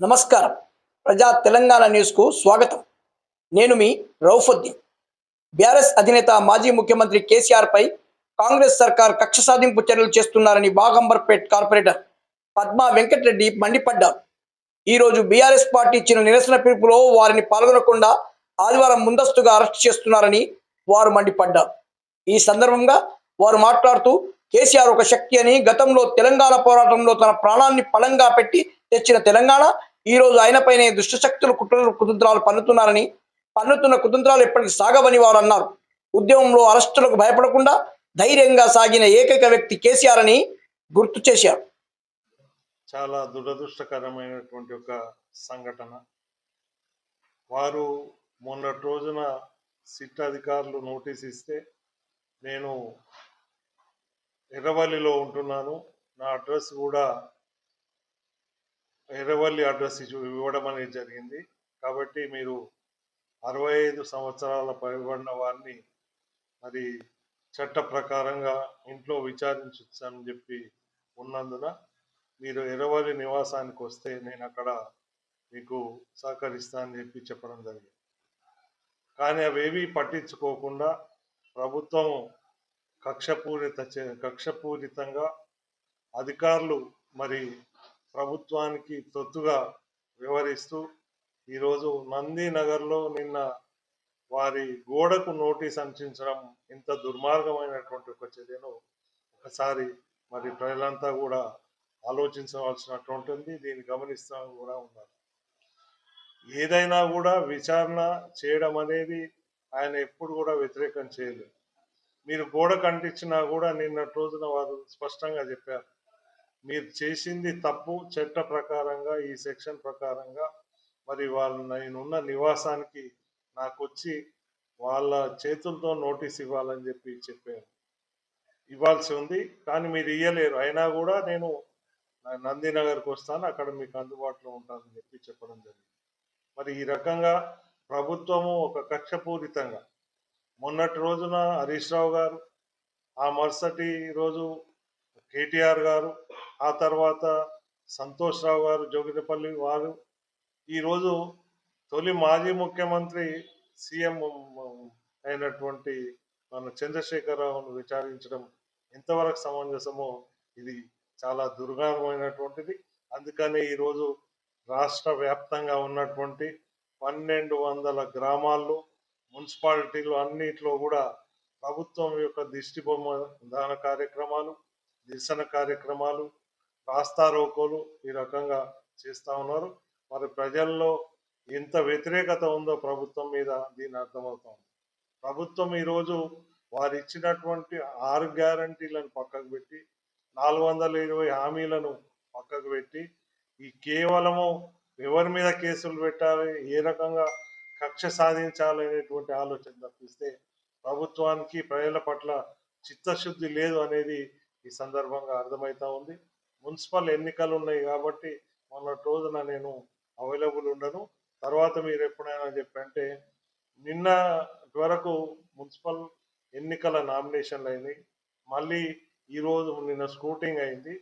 నమస్కారం. ప్రజా తెలంగాణ న్యూస్కు స్వాగతం. నేను మీ రౌఫుద్దీన్. బీఆర్ఎస్ అధినేత మాజీ ముఖ్యమంత్రి కేసీఆర్పై కాంగ్రెస్ సర్కార్ కక్ష సాధింపు చర్యలు చేస్తున్నారని బాగంబర్పేట్ కార్పొరేటర్ పద్మా వెంకటరెడ్డి మండిపడ్డారు. ఈరోజు బీఆర్ఎస్ పార్టీ ఇచ్చిన నిరసన పిలుపులో వారిని పాల్గొనకుండా ఆదివారం ముందస్తుగా అరెస్ట్ చేస్తున్నారని వారు మండిపడ్డారు. ఈ సందర్భంగా వారు మాట్లాడుతూ కేసీఆర్ ఒక శక్తి అని గతంలో తెలంగాణ పోరాటంలో తన ప్రాణాన్ని పలంగా పెట్టి తెచ్చిన తెలంగాణ ఈ రోజు ఆయనపైనే దుష్టశక్తులు కుట్రలు కుతంత్రాలు పన్నుతున్నారని పన్నుతున్న కుతంత్రాలు ఎప్పటికీ సాగవని వారు అన్నారు. ఉద్యమంలో అరెస్టులకు భయపడకుండా ధైర్యంగా సాగిన ఏకైక వ్యక్తి కేసీఆర్ అని గుర్తు చేశారు. చాలా దురదృష్టకరమైనటువంటి ఒక సంఘటన. వారు మొన్నటి రోజున సిట్ అధికారులు నోటీస్ ఇస్తే నేను ఎర్రవల్లిలో ఉంటున్నాను. నా అడ్రస్ కూడా ఎర్రవల్లి అడ్రస్ ఇవ్వడం అనేది జరిగింది. కాబట్టి మీరు అరవై ఐదు సంవత్సరాల పైబడిన వారిని మరి చట్ట ప్రకారంగా ఇంట్లో విచారించని చెప్పి ఉన్నందున మీరు ఎర్రవల్లి నివాసానికి వస్తే నేను అక్కడ మీకు సహకరిస్తానని చెప్పి చెప్పడం జరిగింది. కానీ అవేవి పట్టించుకోకుండా ప్రభుత్వం కక్షపూరిత చే- కక్షపూరితంగా అధికారులు మరి ప్రభుత్వానికి తొత్తుగా వివరిస్తూ ఈరోజు నందీనగర్లో నిన్న వారి గోడకు నోటీస్ అందించడం ఎంత దుర్మార్గమైనటువంటి ఒక చర్యను ఒకసారి మరి ప్రజలంతా కూడా ఆలోచించవలసినటువంటిది దీన్ని గమనిస్తూ కూడా ఉన్నారు. ఏదైనా కూడా విచారణ చేయడం అనేది ఆయన ఎప్పుడు కూడా వ్యతిరేకం చేయలేదు. మీరు గోడ కంటించినా కూడా నిన్నటి రోజున వారు స్పష్టంగా చెప్పారు. మీరు చేసింది తప్పు చట్ట ప్రకారంగా ఈ సెక్షన్ ప్రకారంగా. మరి వాళ్ళు నేనున్న నివాసానికి నాకు వచ్చి వాళ్ళ చేతులతో నోటీస్ ఇవ్వాలని చెప్పి చెప్పారు. ఇవ్వాల్సి ఉంది కానీ మీరు ఇయ్యలేరు. అయినా కూడా నేను నందినగర్కి వస్తాను అక్కడ మీకు అందుబాటులో ఉంటానని చెప్పి చెప్పడం జరిగింది. మరి ఈ రకంగా ప్రభుత్వము ఒక కక్షపూరితంగా మొన్నటి రోజున హరీష్ రావు గారు ఆ మరుసటి రోజు కేటీఆర్ గారు ఆ తర్వాత సంతోష్ రావు గారు జోగినపల్లి వారు. ఈరోజు తొలి మాజీ ముఖ్యమంత్రి సీఎం అయినటువంటి మన చంద్రశేఖరరావును విచారించడం ఎంతవరకు సమంజసమో ఇది చాలా దుర్గమైనటువంటిది అందుకనే ఈరోజు రాష్ట్ర వ్యాప్తంగా ఉన్నటువంటి పన్నెండు వందల గ్రామాల్లో మున్సిపాలిటీలు అన్నిట్లో కూడా ప్రభుత్వం యొక్క దిష్టి బొమ్మ దాన కార్యక్రమాలు నిరసన కార్యక్రమాలు రాస్తారోకోలు ఈ రకంగా చేస్తూ ఉన్నారు. మరి ప్రజల్లో ఎంత వ్యతిరేకత ఉందో ప్రభుత్వం మీద దీని అర్థమవుతుంది. ప్రభుత్వం ఈరోజు వారు ఇచ్చినటువంటి ఆరు గ్యారంటీలను పక్కకు పెట్టి నాలుగు వందల ఇరవై హామీలను పక్కకు పెట్టి ఈ కేవలము ఎవరి మీద కేసులు పెట్టాలి ఏ రకంగా కక్ష సాధించాలి అనేటువంటి ఆలోచన తప్పిస్తే ప్రభుత్వానికి ప్రజల పట్ల చిత్తశుద్ధి లేదు అనేది ఈ సందర్భంగా అర్థమవుతా ఉంది. మున్సిపల్ ఎన్నికలు ఉన్నాయి కాబట్టి మొన్నటి రోజున నేను అవైలబుల్ ఉండను. తర్వాత మీరు ఎప్పుడైనా చెప్పంటే నిన్న వరకు మున్సిపల్ ఎన్నికల నామినేషన్లు అయినాయి. మళ్ళీ ఈరోజు నిన్న స్కూటింగ్ అయింది.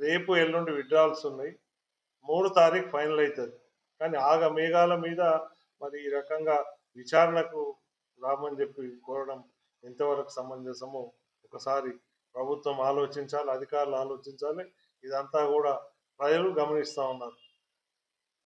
రేపు ఎల్లుండి విడ్రాల్స్ ఉన్నాయి. మూడు తారీఖు ఫైనల్ అవుతుంది కానీ ఆగ మేఘాల మీద మరి ఈ రకంగా విచారణకు రామని చెప్పి కోరడం ఎంతవరకు సమంజసమో ఒకసారి ప్రభుత్వం ఆలోచించాలి అధికారులు ఆలోచించాలి. ఇదంతా కూడా ప్రజలు గమనిస్తూ ఉన్నారు.